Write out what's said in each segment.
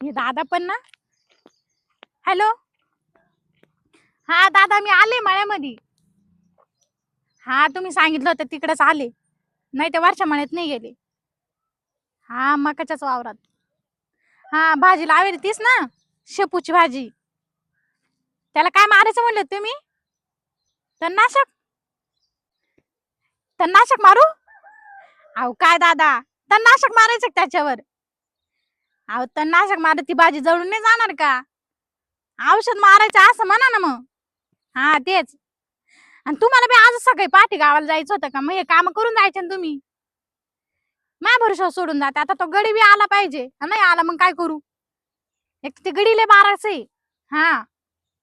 हे दादा पण ना. हॅलो हा दादा मी आले मळ्यामध्ये. हा तुम्ही सांगितलं होतं तिकडेच आले. नाही ते वरच्या मळ्यात नाही गेले. हा मकाच्याच वावरात. हा भाजी लावेल तीच ना शेपूची भाजी. त्याला काय मारायचं म्हणलं तुम्ही? तणनाशक तणनाशक मारू? अहो काय दादा? तणनाशक मारायचं त्याच्यावर? अहो तणनाशक मारत ती भाजी जळून नाही जाणार का? औषध मारायचं असं म्हणा ना मग. हा तेच. आणि तुम्हाला बी आज सकाळी पाठी गावाला जायचं होतं का? मग हे काम करून जायचे ना तुम्ही. माझ्या भरोसा सोडून जाते. आता तो गडी बी आला पाहिजे. नाही आला मग काय करू? एक ते गडीले बाराच आहे. हा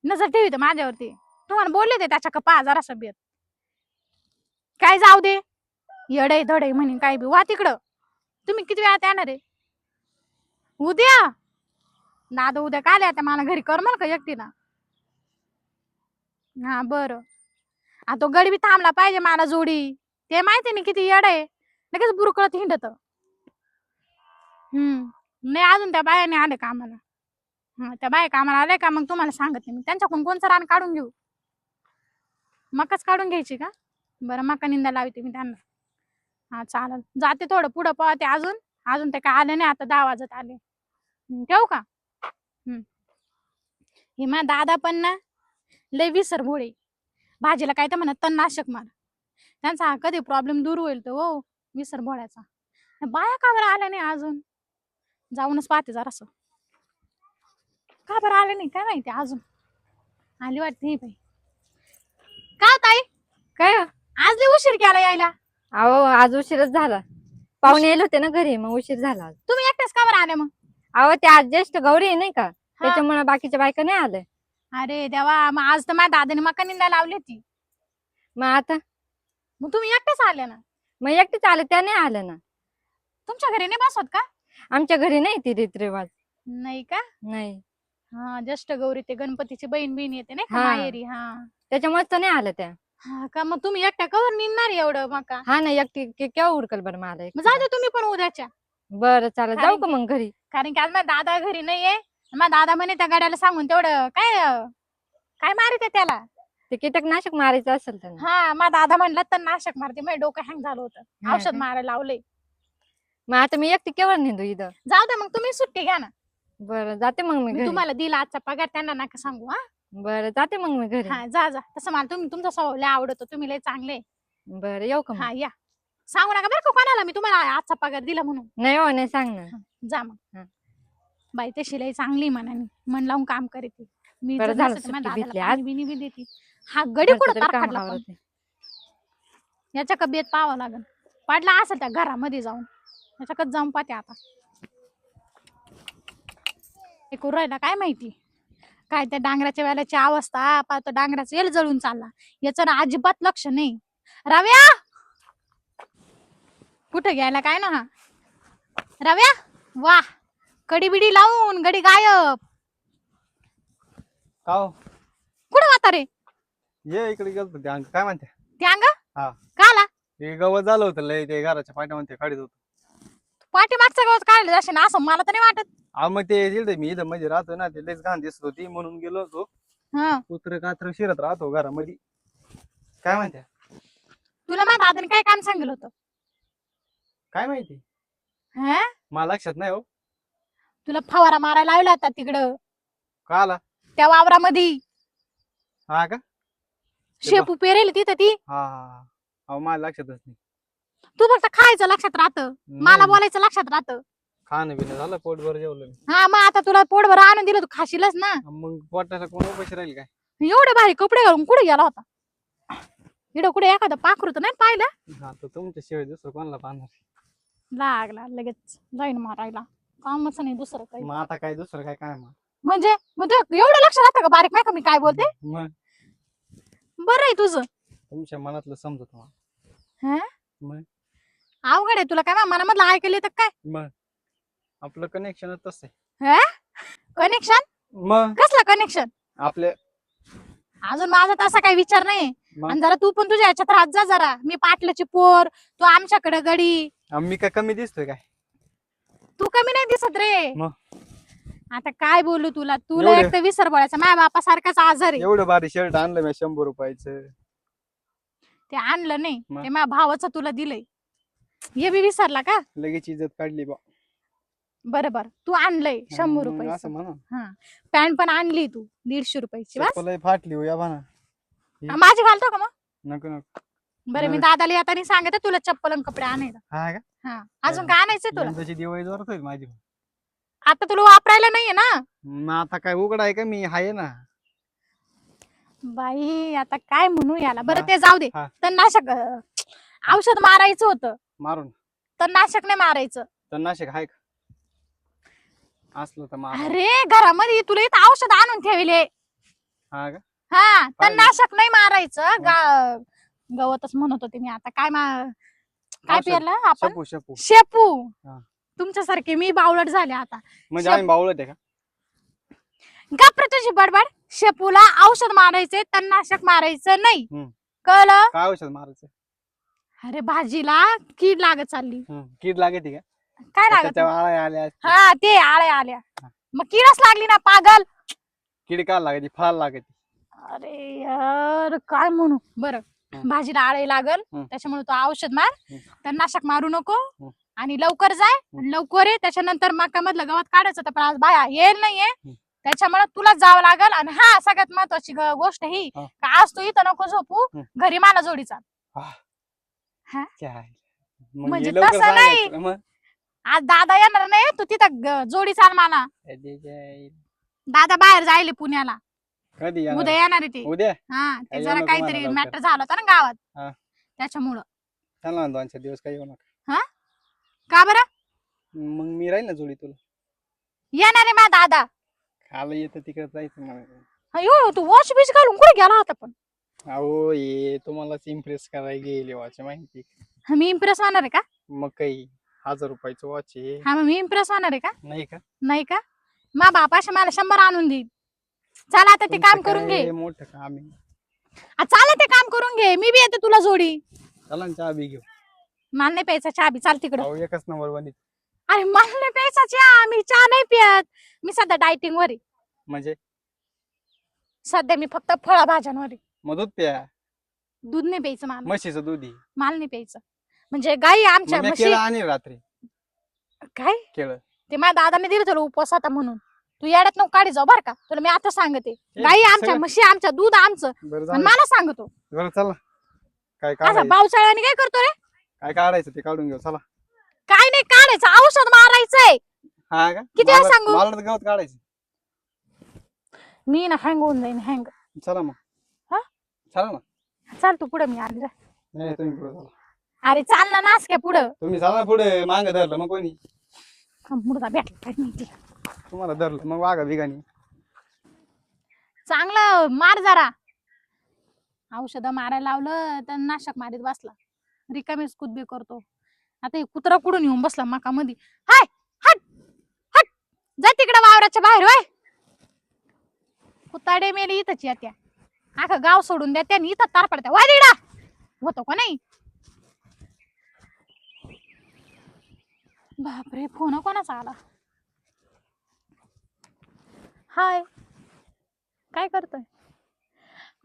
नजर ठेवी माझ्यावरती. तुम्हाला बोलले ते त्याच्या कपा जरा सभ्यत काय जाऊ दे. येडे धडे म्हणे काय बी. वा तिकडं. तुम्ही किती वेळात येणार आहे? उद्या? दादा उद्या काय आता मला घरी करमल का एकटीला. हा बर. आ तो गडबी थांबला पाहिजे मला जोडी. ते माहिती नाही किती येड आहे. लगेच बुरकळत हिंडत. हम्म. नाही अजून त्या बायाने आले कामाला. हा त्या बाया कामाला आले का? मग तुम्हाला सांगत मी. त्यांच्याकडून कोणचं रान काढून घेऊ? मकाच काढून घ्यायची का? बरं मका निंदा लावते मी त्यांना. हा चालेल. जाते थोडं पुढं पळते अजून. अजून ते काय आले नाही आता दहा वाजत आले. ठेवू का? हम्म. हे मा दादा पण ना लय विसर भोळे भाजीला काय तर म्हणत तणनाशक मार. त्यांचा हा कधी प्रॉब्लेम दूर होईल तो हो विसर भोळ्याचा बाया का बरं आल्या नाही अजून? जाऊनच पाहते जरासं. का बरं आले नाही काय माहिती अजून? आली वाटते ही बाई. का हो ताई? काय आज लय उशीर केला यायला. अहो आज उशीरच झाला. पाहुणे येले होते ना घरी मग उशीर झाला. तुम्ही एकटेच का बरं आले मग? अहो ते आज ज्येष्ठ गौरी आहे नाही का? त्याच्यामुळे बाकीच्या बायका नाही आल्या. अरे देवा मग आज तर माझ्या दादाने मका निंदा लावली होती. मग आता? मग तुम्ही एकटेच आले ना? मग एकटेच आले त्या नाही आल्या ना. तुमच्या घरी नाही बसवत का? आमच्या घरी नाही ती रीत रिवाज नाही का? नाही. हा ज्येष्ठ गौरी ते गणपतीची बहीण बहीण येते नाही का हा. माहेरी हा. त्याच्यामुळे तर नाही आल्या त्या. हा का मग तुम्ही एकट्या कवर निघणार एवढं मका? हा ना एकटी के- केव्हा उरकल बरं मला मग जाऊ दे तुम्ही पण उद्याच्या. बरं चालेल. जाऊ का मग घरी? कारण की आज माझा दादा घरी नाहीये. माझा दादा म्हणे त्या गाड्याला सांगून तेवढं काय अं, काय मारित त्याला? ते कीटकनाशक मारायचं असेल त्यांना. हा माझा दादा म्हणला तर नाशक मारते. माझं डोकं हँग झालं होतं. हा औषध का? मारायला लावलंय. मग आता मी एकटी केव्हा नेंदू इथं? जाऊ दे मग तुम्ही सुट्टी घ्या ना. बरं जाते मग मी मी घरी. तुम्हाला दिला आजचा पगार त्यांना नका सांगू हा. बरं जाते मग मी घरी. हा जा जा. तसं मला तुम्ही तुमचा स्वभाव लय आवडतो. तुम्ही लय चांगले. बरं येऊ का मग? हा या. सांगू नका बरं का कोणाला? मी तुम्हाला आजचा पगार दिला म्हणून. नाही हो नाही सांग ना जा मग. हा. बाई तशी लय चांगली मनाने मन लावून काम करते मी बरं जर झालं नसते तर माझ्या सुट्टी दादाला भेटली पाणी आज. बिणी बी देते. हा गडी कुठं पण? याच्या कबियत पाहावं लागल पाडला असेल त्या घरामध्ये जाऊन. याच्याकडे जाऊन पाहते आता. करू राहिला काय माहिती? काय त्या डांगराच्या वेळेची अवस्था? पाहतो डांगराचा येल जळून चालला. याचं ना अजिबात लक्ष नाही. रव्या! कुठं घ्यायला? काय ना? हा रव्या? वा! कडी बिडी लावून गडी गायब. का हो? कुठं वाता रे? ये इकडे गेलतो ते अंक काय म्हणते? ते अंग? हा. काला ते गवत झालं होतं लय ते घराच्या पाठी म्हणते काढत होतो. पाठीमागचं गवत काढलं जाशील ना असं मला तर नाही वाटत. हा मग ते तिकडे मी इथं म्हणजे राहतो ना ते लयच घाण दिसत होती म्हणून गेलो होतो. हा. कुत्र कात्र शिरत राहतो घरामध्ये. काय म्हणते? तुला माझ्या दादाने काय काम सांगितलं होतं? काय माहिती? हा? मला लक्षात नाही हो. तुला फवारा मारायला लावला होता तिकडं. का आला? त्या वावरामध्ये. हा का? शेपू पेरेल तिथं ती. हा हा हा. अहो मला लक्षातच नाही. तू फक्त खायचं लक्षात राहतं. मला नाही, बोलायचं लक्षात राहतं. खाणं पिणं झालं पोटभर जेवलं मी. हा मग आता तुला पोटभर आणून दिलं तू खाशीलच ना. मग पोटाला कोण उपाशी राहील काय? एवढे भारी कपडे घालून कुठे गेला होता? इकडं कुठे एखादं पाखरू तर नाही पाहिलं? हा तर तुमच्या शिवाय दुसरं कोणाला पाहणार? लागला लगेच जाईन मारायला. कामच नाही दुसरं काही. मग आता काय दुसरं काय काय मग म्हणजे मग एवढं लक्ष राहतं का बारीक? नाही का मी काय बोलते? मग? बरं आहे तुझं. तुमच्या मनातलं समजत हा? मग? अवघड आहे तुला काय मनामधलं ऐकलं तर काय? मग? आपलं कनेक्शनच तसं आहे. कनेक्शन मग? कसलं कनेक्शन आपले अजून माझा तसा काही विचार नाही. मग? आणि जरा तू पण तुझ्या ह्याच्यात राहत जा जरा. मी पाटलाची पोर तू आमच्याकडे गडी. आम्ही काय कमी दिसतोय काय? तू कमी नाही दिसत रे. मग? आता काय बोलू तुला? तुला एवढं- एक तर विसर बोलायचा. माझ्या बापासारखाच आजार. आहे एवढं भारी शर्ट आणलं मी शंभर रुपयाचं. ते आणलं नाही. मग? ते माझ्या भावाचं तुला दिलंय. हे बी विसरला का? लगेच इज्जत काढली बा. बरं बरं. तू आणलंय शंभर मग रुपये असं म्हणा. पॅन्ट पण आणली तू दीडशे रुपयाची. बस. चप्पलही फाटली हो या हा, माझी घालतो का मग? नको नको. बरं मी. दादाला येताना सांगते तुला चप्पल आणि कपडे आणायला. हा का? हा अजून काय आणायचंय तुला? यंदाची दिवाळी जोरात होईल माझी. आता तुला वापरायला नाहीये ना? मग आता काय उघड आहे का? मी आहे ना. बाई आता काय म्हणू याला? बरं ते जाऊ दे. हा. तर नाशक अं, औषध मारायचं होतं. मारून. तर नाशक नाही मारायचं. तर नाशिक आहे का? असलं तर मार. अरे घरामध्ये तुला इथं औषध आणून ठेवले. हा का? हा तर पाहिलं. नाशक नाही मारायचं गा- गवतच म्हणत होते मी आता. काय मा काय. पेरलं आपण? शपू शपू शेपू हा. तुमच्यासारखे मी बावळट झाले आता. म्हणजे आम्ही बावळत आहे का? गप्र तुझी बडबड. शेपूला औषध मारायचे तणनाशक मारायचं नाही. कळलं? काय औषध मारायचं? अरे भाजीला कीड लागत चालली. हम्म. कीड लागते का? काय लागत? त्याच्या आळ्या आल्या असतील. हा ते आळ्या आल्या. मग किडच लागली ना पागल. कीड का लागते फळ लागते अरे यार काय म्हणू? बरं. भाजीला आळे लागल हं. त्याच्यामुळे तू औषध मार हं. तणनाशक मारू नको हं. आणि लवकर जाय आणि लवकर ये त्याच्यानंतर मका मधलं गवत काढायचं तर पण आज बाया येईल नाहीये. त्याच्यामुळे तुला जावं लागल आणि हा सगळ्यात महत्वाची ग- गोष्ट ही हा. का आज तू इथं नको झोपू हं. घरी मला जोडीचा काय मग म्हणजे हे लवकर तसं नाही. सांगायचं. मग आज दादा येणार नाही तू तिथं ग- जोडी चाल मला कधी जाईल? दादा बाहेर जायले पुण्याला कधी उद्या येणार? आहे ते. उद्या? हा ते जरा काहीतरी लवकर. मॅटर झालं होतं ना गावात. हा. त्याच्यामुळं. चला ना दोन चार दिवस काही येऊ नका. का बरं? मग मी राहील ना जोडी तुला. येणार आहे मा दादा. खायला येतं तिकडे जायचं मला. अयो तू वॉच बिच घालून कुठे गेला होता पण? अहो ये तुम्हालाच इम्प्रेस करायला गेले वॉच माहिती हा, मी इम्प्रेस होणार आहे का? मग काही हजार रुपयाचं वॉच आहे. हा मग मी इम्प्रेस होणार आहे का? नाही का? नाही का? मा बापाशी मला शंभर आणून देईल. चला आता ते तुमचं काम करून काय घे. मोठं काम आहे. आ, चला ते काम करून घे. मी बी येते तुला जोडी. चला ना चहा बी घेऊ. मला नाही प्यायचा चहा बी. चाल तिकडं. अहो एकच नंबर बनी अरे मला नाही प्यायचा चहा. मी चहा नाही पियत. मी सध्या डायटिंग वर आहे. म्हणजे? सध्या मी फक्त फळभाज्यांवर आहे. मग दूध प्या. दूध नाही प्यायचं मला. म्हशीचं दूध आहे. मला नाही प्यायचं. म्हणजे गाई आमच्या मग मी म्हशी केळं आणि रात्री. काय केळं. ते माझ्या दादाने दिलं तुला उपवास आता म्हणून. तू येड्यात नको काढी जाऊ बर का. तुला मी आता सांगते. गाई आमच्या सगळं- म्हशी आमच्या दूध आमचं. बरं मला सांगतो. बरं चला. काय असं काढायचं? पावसाळ्याने काय करतो रे? काय काढायचं ते काढून घेऊ चला. काय नाही काढायचं. औषध मारायचंय. हा का? किती वेळा मला- सांगू? मला तर गवत काढायचं. मी ना हँग होऊन जाईन हँग. चला मग. हा? चला ना. चाल तू पुढे मी आली जा. नाही तुम्ही पुढे चला. अरे चाल ना नाच काय पुढं. तुम्ही चला पुढे. मांग धरलं मग कोणी. मुर्दा भेटला. काय माहिती तुम्हाला धरलं मग वागा बिगानी. चांगलं मार जरा. औषध मारायला लावलं तर नाशक मारीत बसला. रिकामीच कुदबी करतो. आता हे कुत्रा कुठून येऊन बसला माका मध्ये हाय हट हट. जा तिकडे वावराच्या बाहेर वय कुताडे मेले इथंच येत्या. आख गाव सोडून द्या त्याने इथं तार पडत्या. वाय तिकडा. होतो का नाही? बापरे फोन कोणाचा आला? हाय. काय करतोय?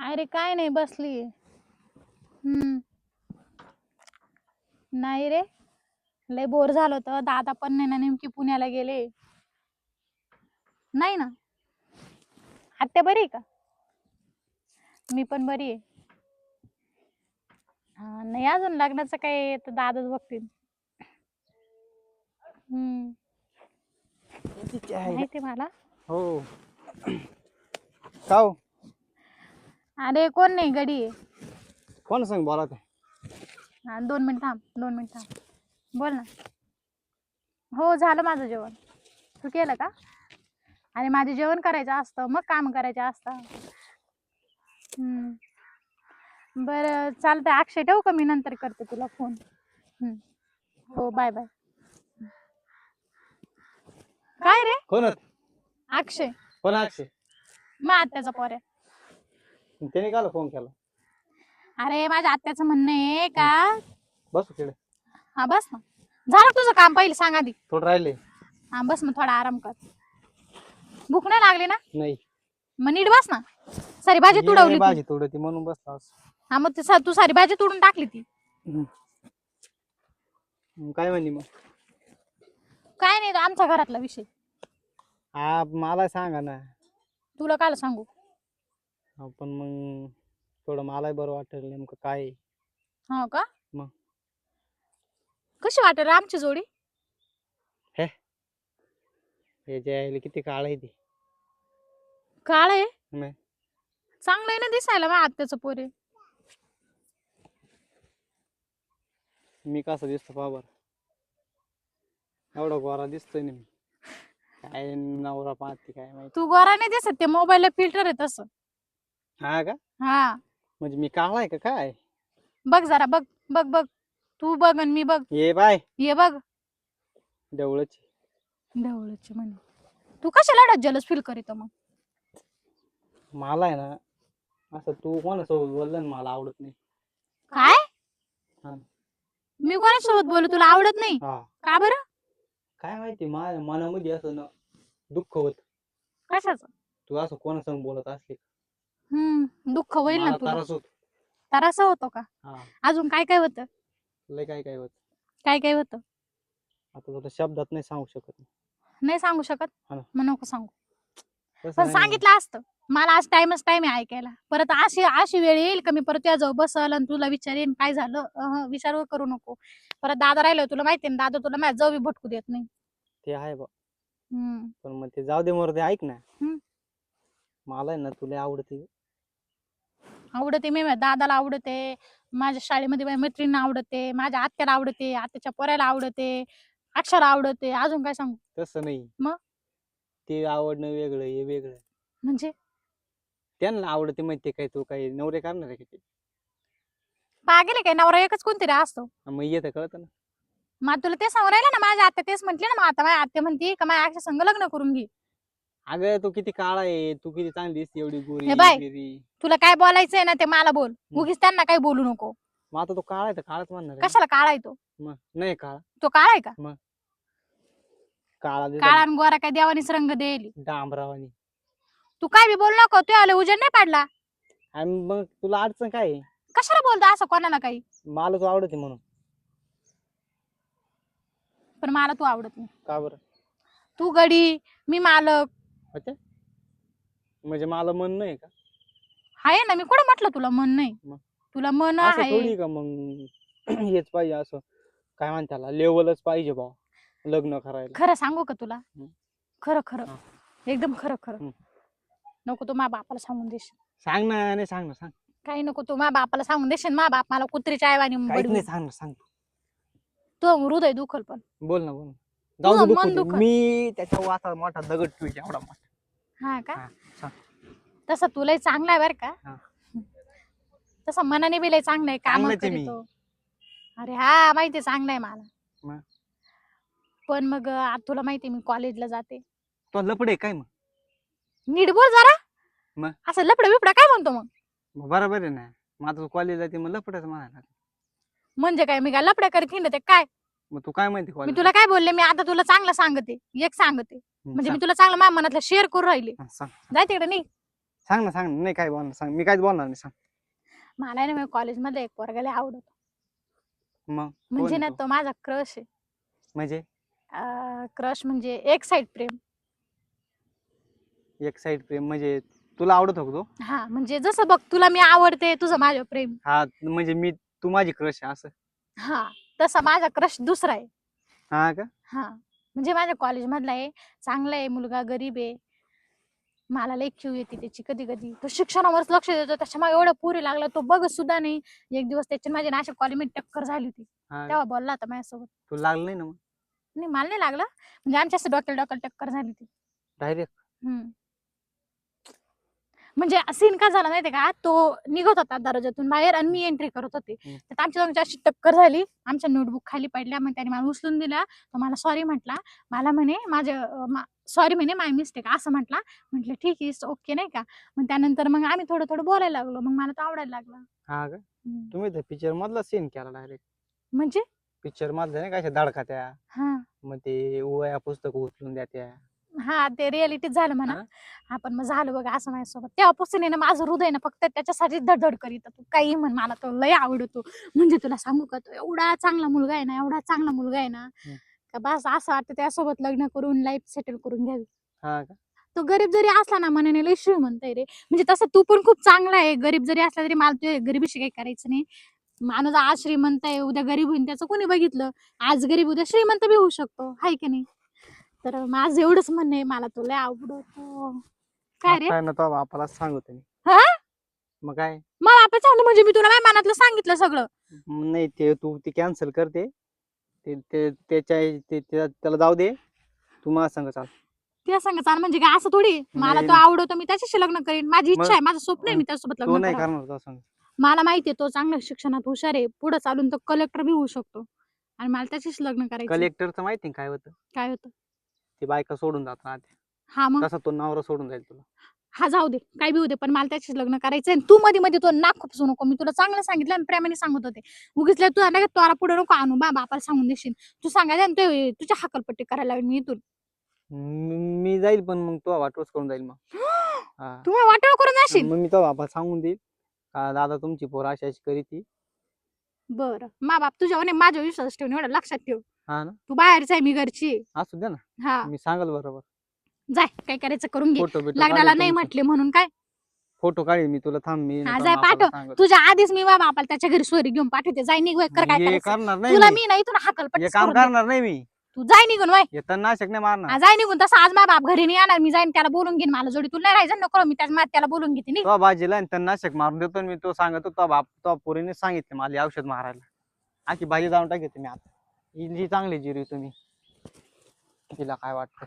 अरे काय नाही बसली हम्म. नाही रे. लय बोर झालं होतं. दादा पण नाही ना नेमकी पुण्याला गेले. नाही ना. आत्या बरी आहे का? मी पण बरी आहे. हा नाही अजून लग्नाचं काय तर दादाच बघतील. हम्म. माहिती मला? हो. का हो अरे कोण नाही गडी. आहे कोण सांग बोला ते हा दोन मिनिट थांब दोन मिनिट थांब. बोल ना. हो झालं माझं जेवण. तू केलं का? आणि माझे जेवण करायचं असतं मग काम करायचं असतं. हम्म. बरं चालतंय. अक्षय ठेवू का मी नंतर करते तुला फोन? हम्म. हो बाय बाय. काय रे? कोण? अक्षय. कोण अक्षय. मग आत्याचा पोऱ्या त्याने काल फोन केला? अरे माझ्या आत्याचं म्हणणं आहे का? बसू तिकडे हा बस ना. झालं तुझं काम पहिले सांग आधी. थोडं राहिले. हा बस मग थोडा आराम कर. भूक नाही लागली ना? नाही. मग नीट बस ना. सारी भाजी ये तुडवली तू. भाजी तोडती म्हणून बसला असं. हा मग ते सा- तू सारी भाजी तोडून टाकली ती. हम्म. मग काय म्हणे मग? काय नाही तो आमच्या घरातला विषय. हा मला सांगा ना. तुला काय सांगू? हा, पण मग थोडं मलाही बरं वाटेल नेमकं काय आहे. हो का? मग? कशी वाटेल रे आमची जोडी? हे? जे आहे किती काळ आहे ते? काळ आहे? नाही. चांगलं आहे ना दिसायला माझ्या आत्याचं पोरे. मी कसं दिसतो बाबर एवढा गोरा दिसतोय ना मी. काय नवरा पाहते काय माहिती. तू गोरा नाही दिसत ते मोबाईलला फिल्टर आहे तसं. हा का? हा. म्हणजे मी काळा आहे का काय? बघ जरा बघ बघ बघ. तू बघ आणि मी बघ. ये बाय. ये बघ. देवळच ढवळचे म्हणे. तू कशाला जलस फील करीत मग? मला आहे ना असं तू कोणासोबत बोललं ना मला आवडत नाही. काय? हा. मी कोणासोबत बोलू? तुला आवडत नाही? हा. का बरं? काय माहिती माझ्या मनामध्ये असं ना दुःख होत. कशाच? तू असं कोणासंग बोलत असली हम्म दुःख होईल ना मला तुला. त्रास होत. तर असं होतं का? हा. अजून काय काय होतं? लय काय काय होत? काय काय होतं? आता तुला शब्दात नाही सांगू शकत. नाही सांगू शकत? हा ना. मग नको सांगू. तसं पण नाही. सांगितलं असतं. मला आज टाइमच टाइम आहे ऐकायला. परत अशी अशी वेळ येईल का मी परत जाऊ बसल आणि तुला विचारेन काय झालं? अहं, विचार करू नको. परत दादा राहिलं तुला माहिती ना दादा तुला माझ्या जाऊ भटकू देत नाही. ते आहे बा. हम्म. पण मग ते जाऊ दे मोर दे ऐक ना. हम्म. मला आहे ना तुला आवडते. आवडते मी माझ्या दादाला आवडते. माझ्या शाळेमध्ये माझ्या मैत्रिणींना आवडते. माझ्या आत्याला आवडते. आत्याच्या पोऱ्याला आवडते. अक्षरा आवडते. अजून काय सांगू? तसं नाही. मग? ते आवडणं वेगळं हे वेगळं. म्हणजे? त्यांना आवडते माहिती काय तू काही नवरे करणार आहे का ते? पागेले काय? नवरा एकच कोणतरी असतो. मग येतं कळतं ना. मग तुला ते सांगून राहिलं ना माझ्या आत्या तेच म्हटली ना मग आता माझ्या आत्या म्हणते का माझ्या अक्षय संग लग्न करून घे. अगं तू किती काळा आहे तू किती चांगली दिसते एवढी गोरी हे बाय. बिरी. तुला काय बोलायचंय ना ते मला बोल. उगीच त्यांना काही बोलू नको. मग आता तो काळा आहे तर काळाच म्हणणार आहे. कशाला काळा आहे तो? मग नाही काळा. तो काळा आहे का? काळा दिला काळा आणि गोरा काय देवानीच रंग देईल. डांबरावानी. तू काय बी बोलू नको तू आले उजेड नाही पाडला. आणि मग तुला अडचण काय आहे? कशाला बोलतो असं कोणाला काही? मला तू आवडते म्हणून. पण मला तू आवडत नाही. का बरं? तू गडी मी मालक. अच्छा. म्हणजे मला मन नाही का? आहे ना मी कुठं म्हटलं तुला मन नाही? मग? तुला मन असं आहे. थोडी का मग हेच पाहिजे असं? काय म्हणताला लेवलच पाहिजे बा लग्न करायला. खरं सांगू का तुला. खरं खरं. एकदम खरं खरं. नको तू माझ्या बापाला सांगून देशील सांग ना नाही सांग ना सांग काही नको तू माझ्या बापाला सांगून देशील माझ्या बाप मला कुत्रीच्या आईवानी काहीच बडवील. नाही सांग ना सांग तो हृदय दुखल पण बोल ना बोल ना जाऊ तुझं मन दुखू दे. दुखत. मी त्याच्या वाचा मोठा दगड ठेवायचा एवढा मोठा हा का हा. तसं तुलाही चांगला आहे बर का. तसं मनाने बी लय चांगलं आहे काम चांगलंच आहे मी. करीतो अरे हा माहिती चांगलं आहे मला मग? पण मग तुला माहिती मी कॉलेजला जाते तो लपडे काय मग नीट बोल जरा. मग? असं लपडा बिपडा काय म्हणतो मग? मग बरोबर आहे ना. तू कॉलेज जाते मग लपडच म्हणायला म्हणजे काय मी काय लपड्या करीत हिंडते ते? काय? मग तू काय म्हणते मी कॉलेज तुला काय बोलले? मी आता तुला चांगलं सांगते. एक सांगते. म्हणजे मी तुला चांगलं माझ्या मनातलं शेअर करून राहिले. सांग. जाय तिकडे नाही सांग ना सांग ना. नाही काय बोलणार सांग. मी काहीच बोलणार नाही सांग. मला आहे ना कॉलेजमध्ये एक पोरगाला आवडत. मग? म्हणजे ना? तो? माझा क्रश आहे. म्हणजे? क्रश म्हणजे एक साइड प्रेम. एक साइड प्रेम म्हणजे तुला आवडत होतो हा म्हणजे जसं बघ तुला मी आवडते तुझं माझं प्रेम. हा म्हणजे मी तू माझी क्रश आहे असं. हा तसा माझा क्रश दुसरा आहे. हा का? हा म्हणजे माझ्या कॉलेज मधला आहे चांगला आहे मुलगा गरीब आहे. मला लई क्यू येते त्याची कधी कधी तो शिक्षणावरच लक्ष देतो त्याच्यामुळे एवढं पुरे लागला तो बघत सुद्धा नाही. एक दिवस त्याची माझी नाशिक कॉलेजमध्ये टक्कर झाली होती. हा. का? तेव्हा बोलला होता माझ्यासोबत. तू लागलं नाही ना मग? नाही मला नाही लागलं. म्हणजे आमच्या असं डोक्याला डोक्याला टक्कर झाली होती. डायरेक्ट हम्म. म्हणजे सीन का झाला माहितीये का? तो निघत होता दरवाजातून बाहेर आणि मी एंट्री करत होते. हम्म. तर आमच्या दोघांची अशी टक्कर झाली. आमच्या नोटबुक खाली पडल्या. मग त्याने मला उचलून दिला. तो मला सॉरी म्हटला. मला म्हणे माझ्या सॉरी म्हणे माय मिस्टेक असं म्हटला. म्हटलं ठीक आहे ओके नाही का? मग त्यानंतर मग आम्ही थोडं थोडं बोलायला लागलो. मग मला तो आवडायला लागला. हा का? हम्म. तुम्ही तर पिक्चर मधला सीन केला डायरेक्ट म्हणजे? पिक्चर मधलं नाही का अशा धडका त्या? हा. मग ते वया पुस्तक उचलून द्या त्या. हा ते रिअलिटी झालं म्हणा. हा? आपण मग झालं बघा असं माझ्यासोबत. तेव्हापासून आहे ना माझं हृदय ना फक्त त्याच्यासाठी धडधड करीत तू काही म्हण मला तो लय आवडतो. म्हणजे तुला सांगू का तो एवढा चांगला मुलगा आहे ना एवढा चांगला मुलगा आहे ना हम्म. का बस असं वाटतं त्यासोबत लग्न करून लाईफ सेटल करून घ्यावी. हा का? तो गरीब जरी असला ना मनाने लय श्रीमंत आहे रे. म्हणजे तसं तू पण खूप चांगला आहे. गरीब जरी असला तरी मला तुझ्या गरिबीशी काही करायचं नाही. माणूस आज श्रीमंत आहे उद्या गरीब होईल त्याचं कोणी बघितलं? आज गरीब उद्या श्रीमंत बी होऊ शकतो. हाय की नाही? तर माझं एवढंच म्हणणं आहे मला तो लय आवडतो. काय रे? काय ना तो बापाला सांगतो मी. हा? मग काय? मला आपण सांगतो म्हणजे मी तुला माझ्या मनातलं सांगितलं सगळं. नाही ते तू ते कॅन्सल करते ते. ते त्याच्या ते- त्या- त्याला जाऊ दे. तू मला सांग चाल. तुला सांगा चाल म्हणजे काय? असं थोडी? मला नाही, तो नाही. आवडतो मी त्याच्याशी लग्न करीन. माझी इच्छा मग- आहे माझं स्वप्न आहे मी त्यासोबत तो लग्न नाही करावं. करणार तो सांग. मला माहितीये तो चांगल्या शिक्षणात हुशार आहे. पुढे चालून तो कलेक्टर बी होऊ शकतो. आणि मला त्याच्याशी लग्न करायचं कलेक्टरचं माहिती काय होतं? काय होतं? ती बायका सोडून जात ना हा मग? तसा तो नवरा सोडून जाईल तुला. हा जाऊ दे. काय बी होते पण मला त्याच्याशी लग्न करायचंय आणि तू मध्ये मध्ये तो नाक खुपसू नको. मी तुला चांगलं सांगितलं आणि प्रेमाने सांगत होते. उगीच लय तुला लगेच तोरा पुढे नको आणू. बा बापाला सांगून देशील. तू सांगायचं आणि ते तुझ्या हकलपट्टी करायला लावेल मी इथून. म- मी जाईल पण मग तो वाटवच करून जाईल मग. हा. तू वाटोळ करून जाशील? मग मी तो बापाला सांगून देईल. का दादा तुमची पोर अशी अशी करी ती बरं. मा बाप तुझ्यावर नाही, माझ्यावर विश्वास ठेवून एवढं लक्षात ठेव. हा ना. तू बाहेरच आहे मी घरची. आहे. असू दे ना. हा. मी सांगाल बरोबर. जाय काय करायचं करून घे. फोटो बिटो लग्नाला नाही म्हटले म्हणून काय? फोटो काढील मी तुला थांब मी हा, नंतर जाय बापाला पाठव. तुझ्या आधीच मी बाबा बापाला त्याच्या घरी सोयरी घेऊन पाठवते. जाय निघ कर काय हे करायचं. करणार नाही तुला मी. मी नाही इथून हे काम करणार नाही मी. तू जाय निघून वय हे नाही मारणार. हा, जाय निघून. तसं आज माझा बाप घरी नाही येणार. मी जाईन त्याला बोलून घेईन. मला जोडी तुला नाही राहायचं. नको मी त्याच्या मात त्याला बोलून घेते नी तो भाजीला आणि त्यांना नाशक मारून देतो आणि मी तो सांगतो तो बाप तो पोरीने सांगितले मला हे औषध मारायला. आखी भाजी जाऊन टाकते मी आता. ही जी चांगली जिरी तुम्ही. तिला काय वाटतं?